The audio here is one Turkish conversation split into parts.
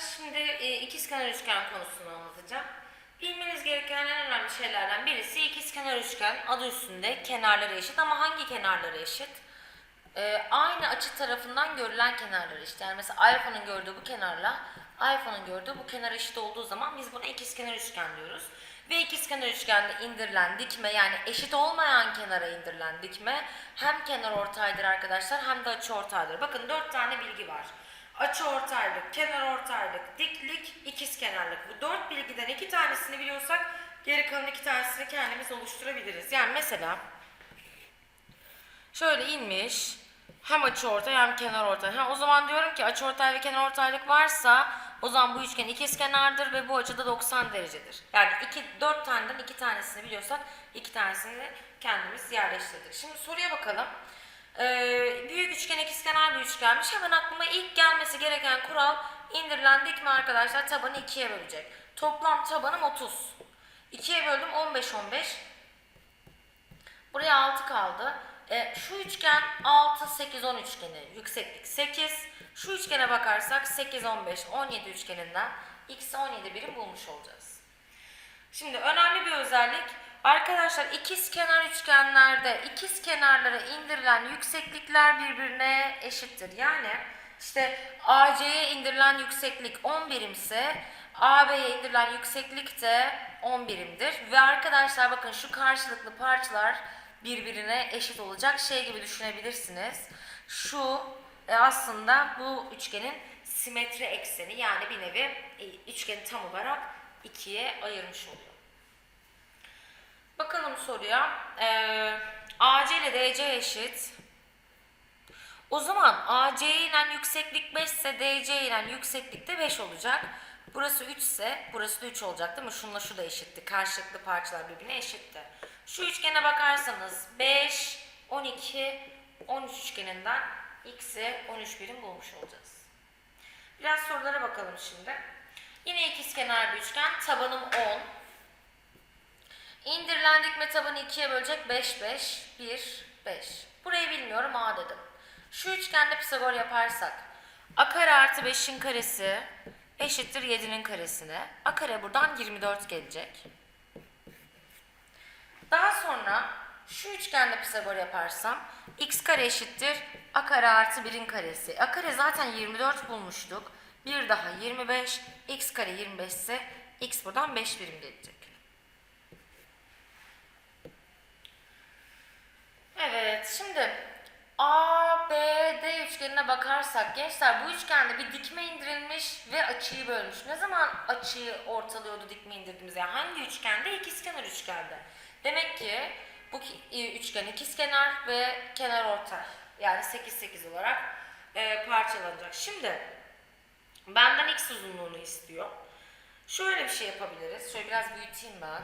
şimdi e, ikizkenar üçgen konusunu anlatacağım. Bilmeniz gereken en önemli şeylerden birisi ikizkenar üçgen adı üstünde kenarları eşit ama hangi kenarları eşit? Ee, aynı açı tarafından görülen kenarları eşit. Yani mesela iPhone'un gördüğü bu kenarla iPhone'un gördüğü bu kenar eşit olduğu zaman biz buna ikizkenar üçgen diyoruz. Ve ikizkenar üçgende indirilen dikme yani eşit olmayan kenara indirilen dikme hem kenar ortaydır arkadaşlar hem de açı ortaydır. Bakın dört tane bilgi var. Açı ortaylık, kenar ortaylık, diklik, ikizkenarlık. Bu dört bilgiden iki tanesini biliyorsak geri kalan iki tanesini kendimiz oluşturabiliriz. Yani mesela şöyle inmiş hem açı ortay hem kenar ortay. Ha, o zaman diyorum ki açı ortay ve kenar ortaylık varsa o zaman bu üçgen ikizkenardır ve bu açıda 90 derecedir. Yani iki, dört taneden iki tanesini biliyorsak iki tanesini kendimiz yerleştirdik. Şimdi soruya bakalım. Ee, büyük üçgen ikizkenar bir üçgenmiş. Hemen aklıma ilk gelmesi gereken kural indirilen dikme arkadaşlar tabanı ikiye bölecek. Toplam tabanım 30. 2'ye böldüm 15 15. Buraya 6 kaldı. E, şu üçgen 6 8 10 üçgeni yükseklik 8. Şu üçgene bakarsak 8 15 17 üçgeninden x 17 birim bulmuş olacağız. Şimdi önemli bir özellik arkadaşlar ikiz kenar üçgenlerde ikiz kenarlara indirilen yükseklikler birbirine eşittir. Yani işte AC'ye indirilen yükseklik 10 birimse AB'ye indirilen yükseklik de 10 birimdir. Ve arkadaşlar bakın şu karşılıklı parçalar birbirine eşit olacak şey gibi düşünebilirsiniz. Şu e, aslında bu üçgenin simetri ekseni yani bir nevi e, üçgeni tam olarak ikiye ayırmış oluyor. Bakalım soruya. Ee, AC ile DC eşit. O zaman AC ile yükseklik 5 ise DC ile yükseklik de 5 olacak. Burası 3 ise burası da 3 olacak değil mi? Şununla şu da eşitti. Karşılıklı parçalar birbirine eşitti. Şu üçgene bakarsanız 5, 12, 13 üçgeninden x'e 13 birim bulmuş olacağız. Biraz sorulara bakalım şimdi. Yine ikizkenar bir üçgen. Tabanım 10. İndirilen dikme tabanı 2'ye bölecek 5, 5, 1, 5. Burayı bilmiyorum A dedim. Şu üçgende Pisagor yaparsak A kare artı 5'in karesi eşittir 7'nin karesine. A kare buradan 24 gelecek. Daha sonra şu üçgende Pisagor yaparsam x kare eşittir a kare artı 1'in karesi. A kare zaten 24 bulmuştuk. Bir daha 25. x kare 25 ise x buradan 5 birim gelecek. Evet şimdi A, B, D üçgenine bakarsak gençler bu üçgende bir dikme indirilmiş ve açıyı bölmüş. Ne zaman açıyı ortalıyordu dikme indirdiğimiz yani hangi üçgende? İkizkenar üçgende. Demek ki bu e, üçgen ikizkenar ve kenar ortay. Yani 8 8 olarak e, parçalanacak. Şimdi benden x uzunluğunu istiyor. Şöyle bir şey yapabiliriz. Şöyle biraz büyüteyim ben.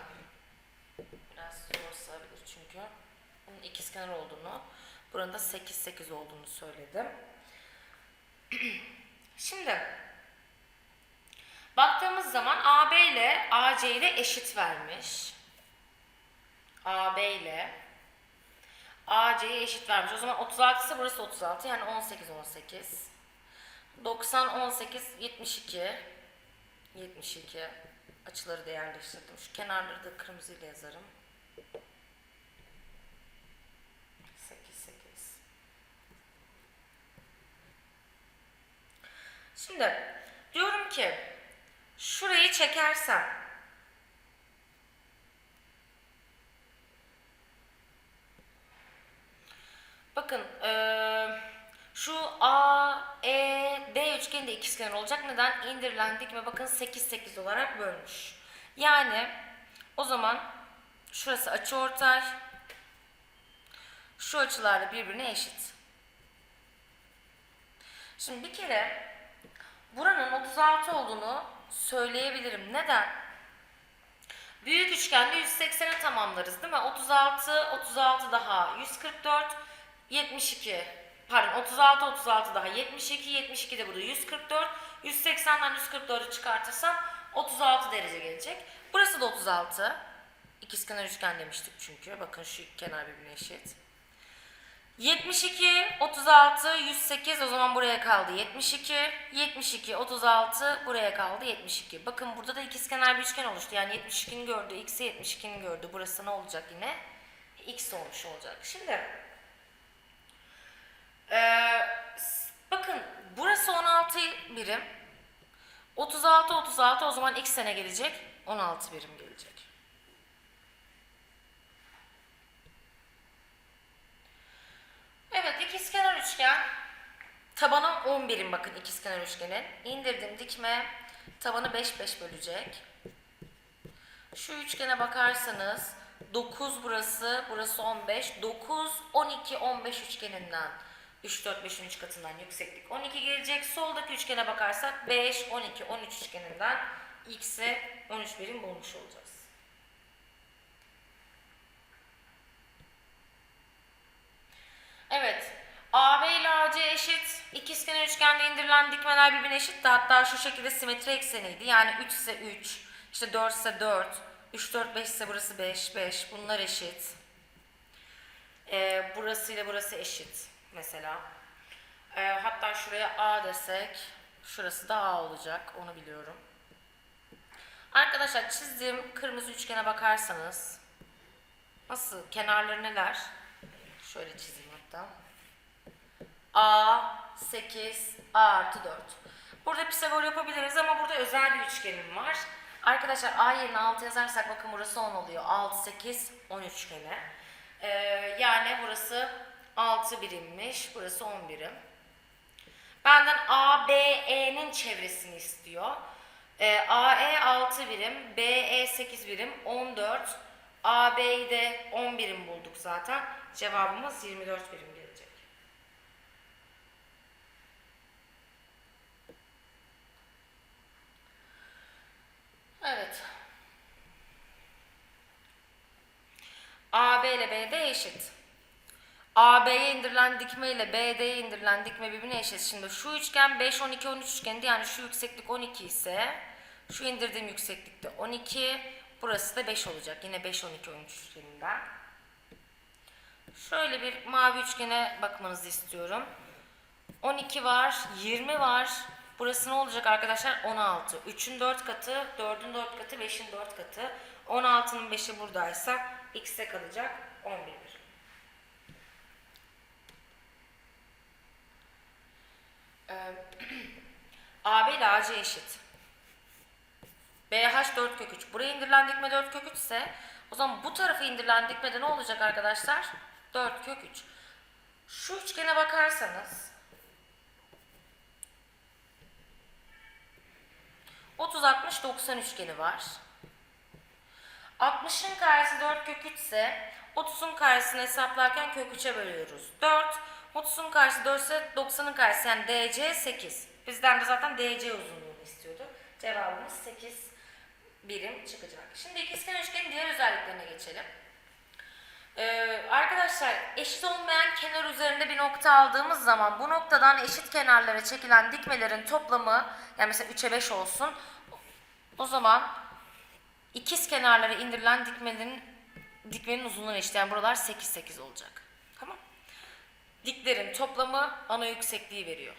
Biraz zor sığabilir çünkü. İkizkenar olduğunu, buranın da 8 8 olduğunu söyledim. Şimdi baktığımız zaman AB ile AC ile eşit vermiş. AB ile AC'ye eşit vermiş. O zaman 36 ise burası 36 yani 18 18. 90 18 72. 72. Açıları da yerleştirdim. Şu kenarları da kırmızıyla yazarım. 8 8. Şimdi diyorum ki şurayı çekersem Bakın eee, şu A, E, D üçgeni de ikizkenar olacak. Neden? İndirilen dikme bakın 8 8 olarak bölmüş. Yani o zaman şurası açıortay. Şu açılar da birbirine eşit. Şimdi bir kere buranın 36 olduğunu söyleyebilirim. Neden? Büyük üçgende 180'e tamamlarız değil mi? 36, 36 daha 144, 72. Pardon 36, 36 daha 72, 72 de burada 144. 180'den 144'ü çıkartırsam 36 derece gelecek. Burası da 36. İkizkenar üçgen demiştik çünkü. Bakın şu kenar birbirine eşit. 72, 36, 108 o zaman buraya kaldı 72. 72, 36 buraya kaldı 72. Bakın burada da ikizkenar bir üçgen oluştu. Yani 72'nin gördüğü x'e 72'nin gördüğü. Burası ne olacak yine? x olmuş olacak. Şimdi ee, bakın burası 16 birim. 36, 36 o zaman x sene gelecek. 16 birim gelecek. Evet ikizkenar üçgen. Tabanı 10 birim bakın ikizkenar üçgenin. İndirdim dikme. Tabanı 5 5 bölecek. Şu üçgene bakarsanız 9 burası, burası 15. 9, 12, 15 üçgeninden 3, 4, 5'in 3 katından yükseklik 12 gelecek. Soldaki üçgene bakarsak 5, 12, 13 üçgeninden x'e 13 birim bulmuş olacağız. Evet. AB ile AC eşit. İkizkenar üçgende indirilen dikmeler birbirine eşitti. Hatta şu şekilde simetri ekseniydi. Yani 3 ise 3, işte 4 ise 4, 3, 4, 5 ise burası 5, 5. Bunlar eşit. Ee, burası ile burası eşit mesela. Ee, hatta şuraya A desek, şurası da A olacak. Onu biliyorum. Arkadaşlar çizdiğim kırmızı üçgene bakarsanız nasıl kenarları neler? Şöyle çizeyim hatta. A 8 A artı 4. Burada Pisagor yapabiliriz ama burada özel bir üçgenim var. Arkadaşlar A yerine 6 yazarsak bakın burası 10 oluyor. 6 8 10 üçgeni. Ee, yani burası 6 birimmiş. Burası 10 birim. Benden ABE'nin çevresini istiyor. Ee, AE 6 birim, BE 8 birim, 14. AB'yi de 10 birim bulduk zaten. Cevabımız 24 birim gelecek. Evet. AB ile BD eşit. AB'ye indirilen dikme ile BD'ye indirilen dikme birbirine eşit. Şimdi şu üçgen 5, 12, 13 üçgendi. Yani şu yükseklik 12 ise şu indirdiğim yükseklik de 12. Burası da 5 olacak. Yine 5, 12, 13 üçgeninden. Şöyle bir mavi üçgene bakmanızı istiyorum. 12 var, 20 var. Burası ne olacak arkadaşlar? 16. 3'ün 4 katı, 4'ün 4 katı, 5'in 4 katı. 16'nın 5'i buradaysa x'e kalacak 11 birim. AB ile AC eşit. BH 4 kök 3. Buraya indirilen dikme 4 kök 3 ise o zaman bu tarafı indirilen dikmede ne olacak arkadaşlar? 4 kök 3. Şu üçgene bakarsanız 30 60 90 üçgeni var. 60'ın karesi 4 kök 3 ise 30'un karesini hesaplarken kök 3'e bölüyoruz. 4, 30'un karesi 4 ise 90'ın karesi yani DC 8. Bizden de zaten DC uzunluğunu istiyordu. Cevabımız 8 birim çıkacak. Şimdi ikizkenar üçgenin diğer özelliklerine geçelim. Ee, arkadaşlar eşit olmayan kenar üzerinde bir nokta aldığımız zaman bu noktadan eşit kenarlara çekilen dikmelerin toplamı yani mesela 3'e 5 olsun o zaman ikiz kenarlara indirilen dikmelerin dikmenin uzunluğuna eşit yani buralar 8 8 olacak. Tamam? Diklerin toplamı ana yüksekliği veriyor.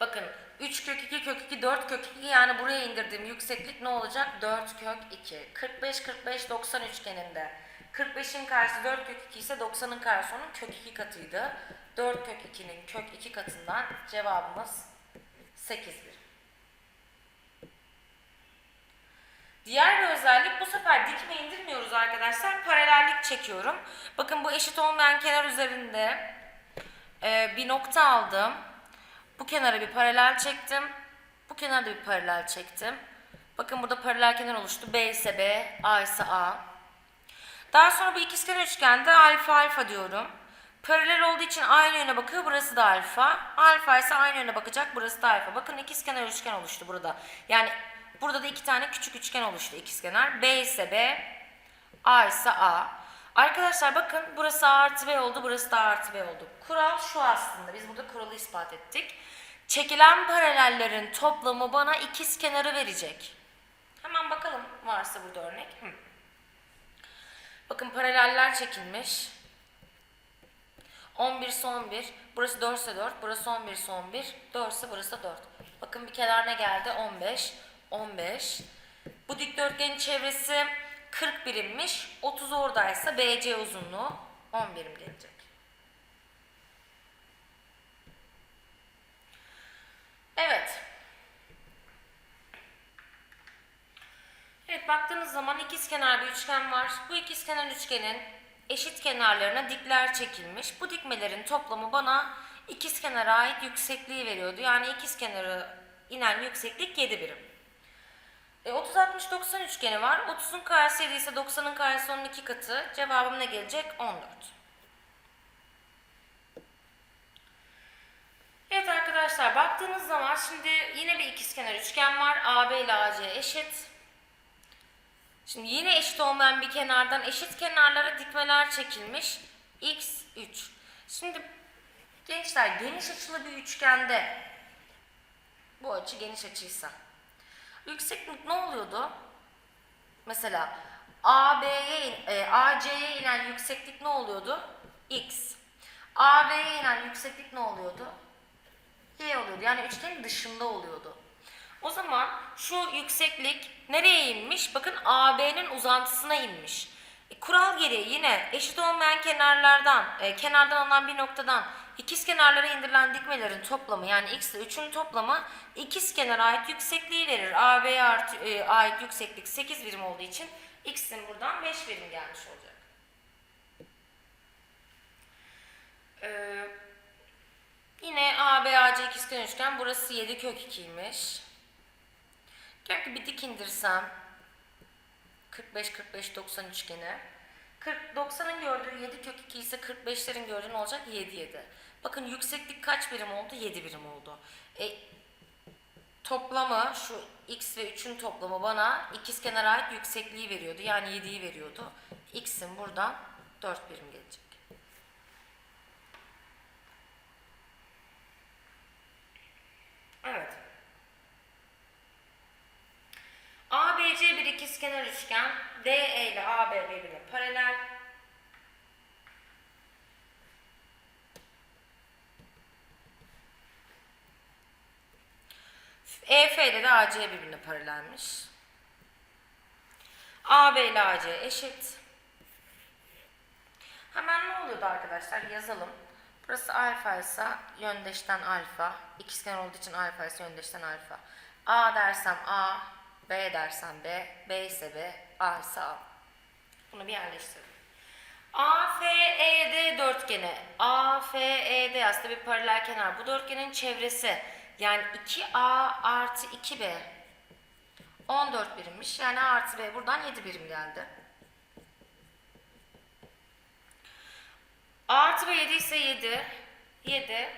Bakın 3 kök 2 kök 2 4 kök 2 yani buraya indirdiğim yükseklik ne olacak? 4 kök 2. 45 45 90 üçgeninde 45'in karşısı 4 kök 2 ise 90'ın karşısı onun kök 2 katıydı. 4 kök 2'nin kök 2 katından cevabımız 8 bir. Diğer bir özellik bu sefer dikme indirmiyoruz arkadaşlar. Paralellik çekiyorum. Bakın bu eşit olmayan kenar üzerinde e, bir nokta aldım. Bu kenara bir paralel çektim. Bu kenara da bir paralel çektim. Bakın burada paralel kenar oluştu. B ise B, A ise A. Daha sonra bu ikizkenar üçgende alfa alfa diyorum. Paralel olduğu için aynı yöne bakıyor. Burası da alfa. Alfa ise aynı yöne bakacak. Burası da alfa. Bakın ikizkenar üçgen oluştu burada. Yani burada da iki tane küçük üçgen oluştu ikizkenar. B ise B, A ise A. Arkadaşlar bakın burası A artı B oldu. Burası da A artı B oldu. Kural şu aslında. Biz burada kuralı ispat ettik. Çekilen paralellerin toplamı bana ikiz kenarı verecek. Hemen bakalım varsa burada örnek. Hı. Bakın paraleller çekilmiş. 11 ise 11. Burası 4 ise 4. Burası 11 ise 11. 4 ise burası da 4. Bakın bir kenar ne geldi? 15. 15. Bu dikdörtgenin çevresi 40 birimmiş. 30 oradaysa BC uzunluğu 10 birim gelecek. Evet. Evet baktığınız zaman ikizkenar bir üçgen var. Bu ikizkenar üçgenin eşit kenarlarına dikler çekilmiş. Bu dikmelerin toplamı bana ikizkenara ait yüksekliği veriyordu. Yani ikizkenarı inen yükseklik 7 birim. E, 30 60 90 üçgeni var. 30'un karesi 7 ise 90'ın karesi onun 2 katı. Cevabım ne gelecek? 14. Evet arkadaşlar baktığınız zaman şimdi yine bir ikizkenar üçgen var. AB ile AC eşit. Şimdi yine eşit olmayan bir kenardan eşit kenarlara dikmeler çekilmiş. X 3. Şimdi gençler geniş açılı bir üçgende bu açı geniş açıysa yükseklik ne oluyordu? Mesela AB'ye e, AC'ye inen yükseklik ne oluyordu? X. AB'ye inen yükseklik ne oluyordu? Y oluyordu. Yani üçgenin dışında oluyordu. O zaman şu yükseklik nereye inmiş? Bakın AB'nin uzantısına inmiş. E, kural gereği yine eşit olmayan kenarlardan, e, kenardan alınan bir noktadan ikiz kenarlara indirilen dikmelerin toplamı yani x ile 3'ün toplamı ikiz kenara ait yüksekliği verir. AB'ye e, ait yükseklik 8 birim olduğu için x'in buradan 5 birim gelmiş olacak. Ee, Yine AB, AC ikizkenar üçgen. Burası 7 kök 2'ymiş. Diyorum ki bir dik indirsem 45 45 90 üçgeni. 40 90'ın gördüğü 7 kök 2 ise 45'lerin gördüğü olacak? 7 7. Bakın yükseklik kaç birim oldu? 7 birim oldu. E, toplamı şu x ve 3'ün toplamı bana ikizkenara ait yüksekliği veriyordu. Yani 7'yi veriyordu. x'in buradan 4 birim gelecek. Evet. ABC bir ikizkenar üçgen. DE ile AB birbirine paralel. EF ile de AC birbirine paralelmiş. AB ile AC eşit. Hemen ne oluyordu arkadaşlar? Yazalım. Burası alfa ise yöndeşten alfa. İkizkenar olduğu için alfa ise yöndeşten alfa. A dersem A, B dersem B, B ise B, A ise A. Bunu bir yerleştirelim. AFED dörtgeni. AFED aslında bir paralel kenar. Bu dörtgenin çevresi yani 2A artı 2B 14 birimmiş. Yani A artı B buradan 7 birim geldi. A artı B 7 ise 7. 7.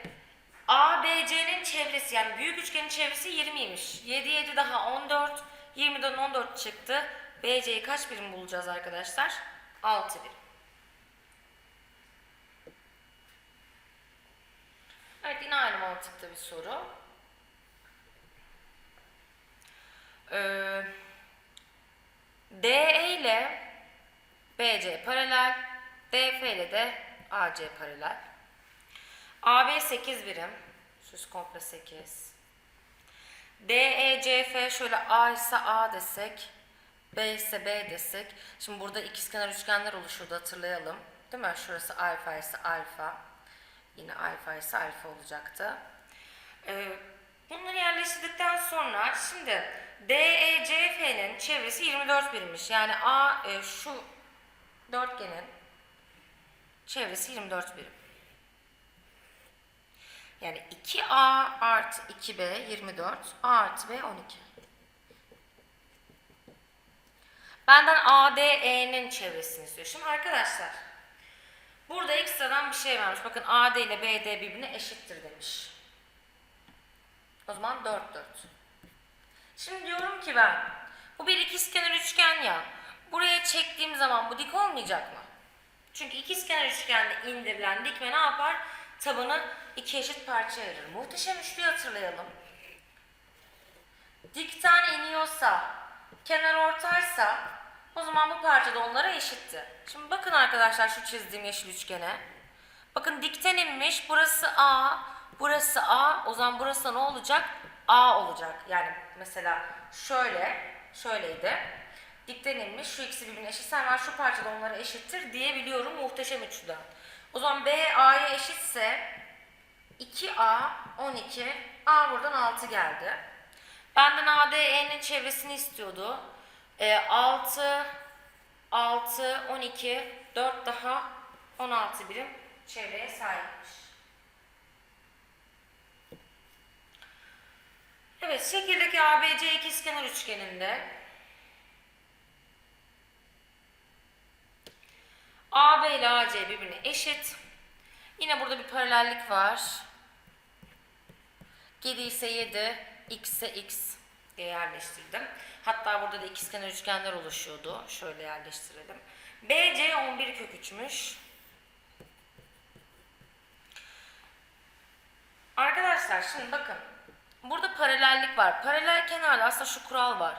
ABC'nin çevresi yani büyük üçgenin çevresi 20'ymiş. 7 7 daha 14. 20'den 14 çıktı. BC'yi kaç birim bulacağız arkadaşlar? 6 birim. Evet yine aynı mantıkta bir soru. Ee, DE ile BC paralel, DF ile de AC paralel. AB 8 birim. Şu komple 8. DECF şöyle A ise A desek, B ise B desek. Şimdi burada ikizkenar üçgenler oluşurdu hatırlayalım. Değil mi? Şurası alfa ise alfa. Yine alfa ise alfa olacaktı. Ee, bunları yerleştirdikten sonra şimdi E DECF'nin çevresi 24 birimmiş. Yani A e, şu dörtgenin çevresi 24 birim. Yani 2A artı 2B 24, A artı B 12. Benden ADE'nin çevresini istiyor. Şimdi arkadaşlar, burada ekstradan bir şey vermiş. Bakın AD ile BD birbirine eşittir demiş. O zaman 4 4. Şimdi diyorum ki ben, bu bir ikizkenar üçgen ya. Buraya çektiğim zaman bu dik olmayacak mı? Çünkü ikizkenar üçgende indirilen dikme ne yapar? Tabanı iki eşit parçaya ayırır. Muhteşem üçlüyü hatırlayalım. Dikten iniyorsa, kenar ortaysa o zaman bu parça da onlara eşitti. Şimdi bakın arkadaşlar şu çizdiğim yeşil üçgene. Bakın dikten inmiş. Burası A. Burası A. O zaman burası ne olacak? A olacak. Yani mesela şöyle. Şöyleydi. Dikten inmiş. Şu ikisi birbirine eşit. Hemen şu parçada onlara eşittir diyebiliyorum. Muhteşem üçlüden. O zaman B A'ya eşitse 2A 12. A buradan 6 geldi. Benden ADE'nin çevresini istiyordu. Ee, 6 6 12 4 daha 16 birim çevreye sahipmiş. Evet, şekildeki ABC ikizkenar üçgeninde AB ile AC birbirine eşit. Yine burada bir paralellik var. 7 ise 7, x ise x diye yerleştirdim. Hatta burada da ikizkenar üçgenler oluşuyordu. Şöyle yerleştirelim. BC 11 kök 3'müş. Arkadaşlar şimdi bakın. Burada paralellik var. Paralel kenarda aslında şu kural var.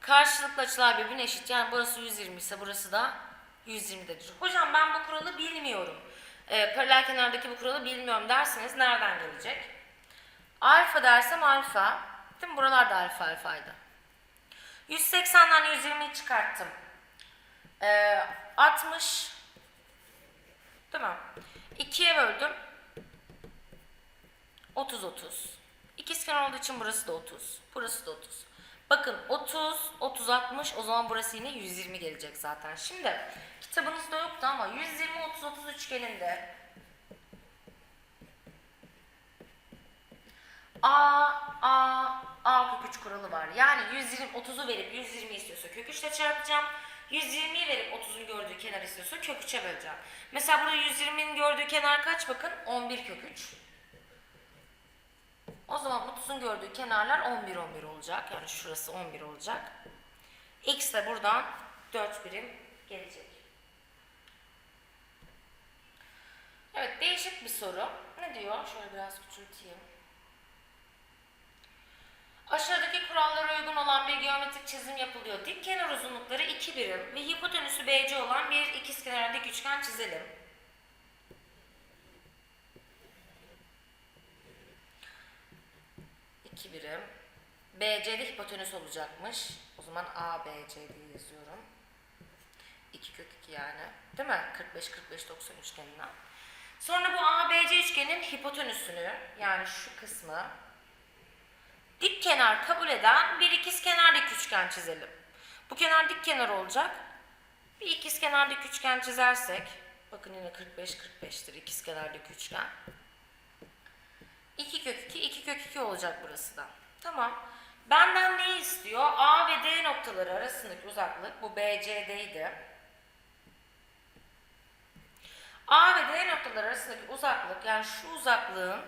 Karşılıklı açılar birbirine eşit. Yani burası 120 ise burası da 120'dedir. Hocam ben bu kuralı bilmiyorum. Ee, paralel kenardaki bu kuralı bilmiyorum derseniz nereden gelecek? Alfa dersem alfa. Değil mi? Buralar da alfa alfaydı. 180'den 120'yi çıkarttım. Ee, 60 Değil mi? 2'ye böldüm. 30 30. İkizkenar olduğu için burası da 30. Burası da 30. Bakın 30 30 60 o zaman burası yine 120 gelecek zaten. Şimdi kitabınızda yoktu ama 120 30 30 üçgeninde A, A, A kök 3 kuralı var. Yani 120, 30'u verip 120 istiyorsa kök 3 ile çarpacağım. 120'yi verip 30'un gördüğü kenar istiyorsa kök 3'e böleceğim. Mesela burada 120'nin gördüğü kenar kaç bakın? 11 kök 3. O zaman 30'un gördüğü kenarlar 11 11 olacak. Yani şurası 11 olacak. X de buradan 4 birim gelecek. Evet değişik bir soru. Ne diyor? Şöyle biraz küçülteyim. Aşağıdaki kurallara uygun olan bir geometrik çizim yapılıyor. Dik kenar uzunlukları 2 birim ve hipotenüsü BC olan bir ikizkenar dik üçgen çizelim. İki birim. BC'de hipotenüs olacakmış. O zaman ABC diye yazıyorum. 2 kök 2 yani. Değil mi? 45 45 90 üçgeninden. Sonra bu ABC üçgenin hipotenüsünü yani şu kısmı dik kenar kabul eden bir ikizkenar dik üçgen çizelim. Bu kenar dik kenar olacak. Bir ikizkenar dik üçgen çizersek bakın yine 45 45'tir ikizkenar dik üçgen. 2 kök 2 2 kök 2 olacak burası da. Tamam. Benden ne istiyor? A ve D noktaları arasındaki uzaklık bu BCD'ydi. A ve D noktaları arasındaki uzaklık yani şu uzaklığın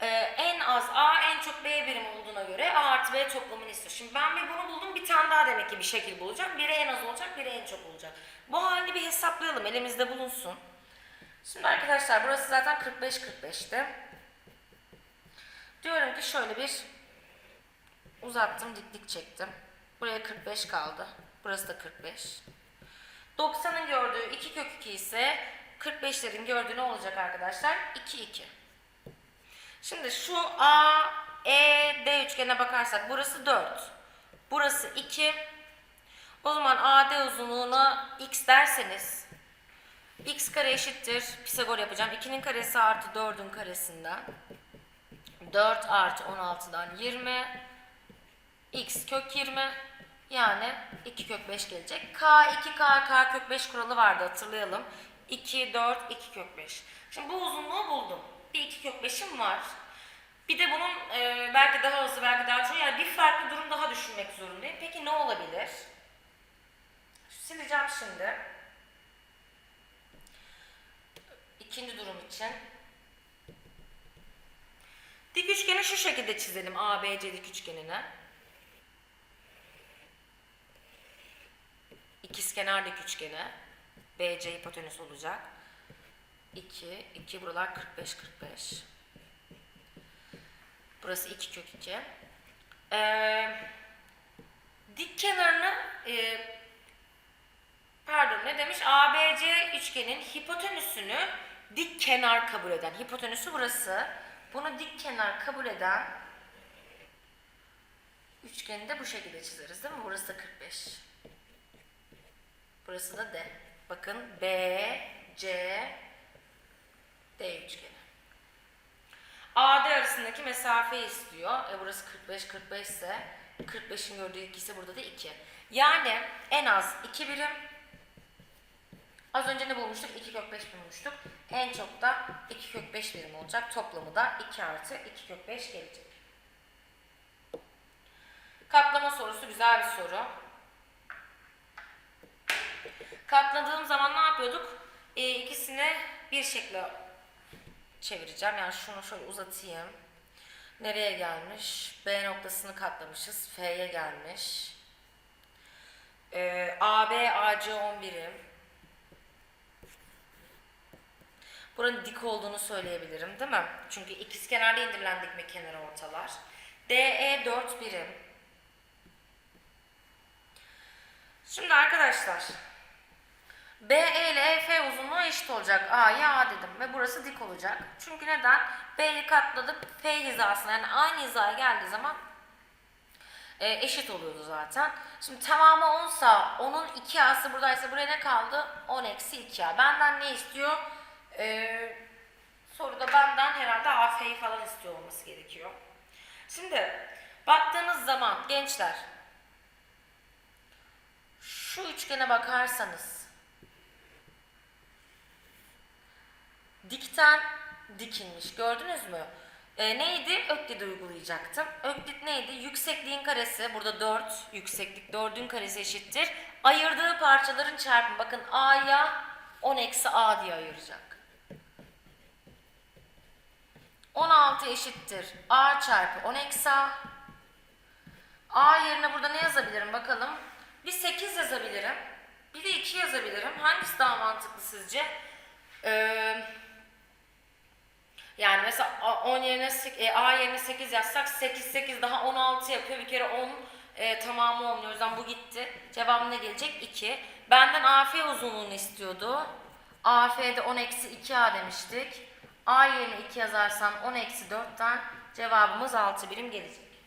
e, en az A en çok B birim olduğuna göre A artı B toplamını istiyor. Şimdi ben bir bunu buldum bir tane daha demek ki bir şekil bulacağım. Biri en az olacak biri en çok olacak. Bu halini bir hesaplayalım elimizde bulunsun. Şimdi arkadaşlar burası zaten 45 45'ti. Diyorum ki şöyle bir uzattım dik dik çektim. Buraya 45 kaldı. Burası da 45. 90'ın gördüğü 2 kök 2 ise 45'lerin gördüğü ne olacak arkadaşlar? 2 2. Şimdi şu A, E, D üçgenine bakarsak burası 4. Burası 2. O zaman AD uzunluğuna x derseniz x kare eşittir. Pisagor yapacağım. 2'nin karesi artı 4'ün karesinden. 4 artı 16'dan 20. x kök 20. Yani 2 kök 5 gelecek. K, 2K, K kök 5 kuralı vardı hatırlayalım. 2, 4, 2 kök 5. Şimdi bu uzunluğu buldum. Bir 2 kök 5'im var. Bir de bunun e, belki daha hızlı belki daha çok yani bir farklı durum daha düşünmek zorundayım. Peki ne olabilir? Sileceğim şimdi. İkinci durum için. Dik üçgeni şu şekilde çizelim. ABC dik üçgenini. İkizkenar dik üçgeni. BC hipotenüs olacak. 2, 2 buralar 45, 45. Burası 2 kök 2. Ee, dik kenarını e, pardon ne demiş? ABC üçgenin hipotenüsünü dik kenar kabul eden, hipotenüsü burası. Bunu dik kenar kabul eden üçgeni de bu şekilde çizeriz değil mi? Burası da 45. Burası da D. Bakın B, C, D üçgeni. AD arasındaki mesafeyi istiyor. E burası 45, 45 ise 45'in gördüğü 2 ise burada da 2. Yani en az 2 birim. Az önce ne bulmuştuk? 2 kök 5 bulmuştuk. En çok da 2 kök 5 birim olacak. Toplamı da 2 artı 2 kök 5 gelecek. Katlama sorusu güzel bir soru. Katladığım zaman ne yapıyorduk? E, ikisini bir şekilde çevireceğim. Yani şunu şöyle uzatayım. Nereye gelmiş? B noktasını katlamışız. F'ye gelmiş. Ee, AB, AC 10 birim. Buranın dik olduğunu söyleyebilirim değil mi? Çünkü ikizkenarda indirilen dikme kenarı ortalar. DE 4 birim. Şimdi arkadaşlar BE ile EF uzunluğu eşit olacak. A'ya A dedim ve burası dik olacak. Çünkü neden? B'yi katladık F hizasına yani aynı hizaya geldiği zaman e, eşit oluyordu zaten. Şimdi tamamı 10 sa onun 2A'sı buradaysa buraya ne kaldı? 10 eksi 2A. Benden ne istiyor? E, soruda benden herhalde AF'yi falan istiyor olması gerekiyor. Şimdi baktığınız zaman gençler şu üçgene bakarsanız dikten dikilmiş. Gördünüz mü? E, neydi? Öklit uygulayacaktım. Öklit neydi? Yüksekliğin karesi, burada 4, yükseklik 4'ün karesi eşittir. Ayırdığı parçaların çarpımı. Bakın A'ya 10 eksi A diye ayıracak. 16 eşittir. A çarpı 10 eksi A. A yerine burada ne yazabilirim bakalım. Bir 8 yazabilirim. Bir de 2 yazabilirim. Hangisi daha mantıklı sizce? Eee... Yani mesela A- 10 yerine e, A yerine 8 yazsak 8 8 daha 16 yapıyor. Bir kere 10 e, tamamı olmuyor. O yüzden bu gitti. Cevabım ne gelecek? 2. Benden AF uzunluğunu istiyordu. AF'de 10 eksi 2A demiştik. A yerine 2 yazarsam 10 eksi 4'ten cevabımız 6 birim gelecek.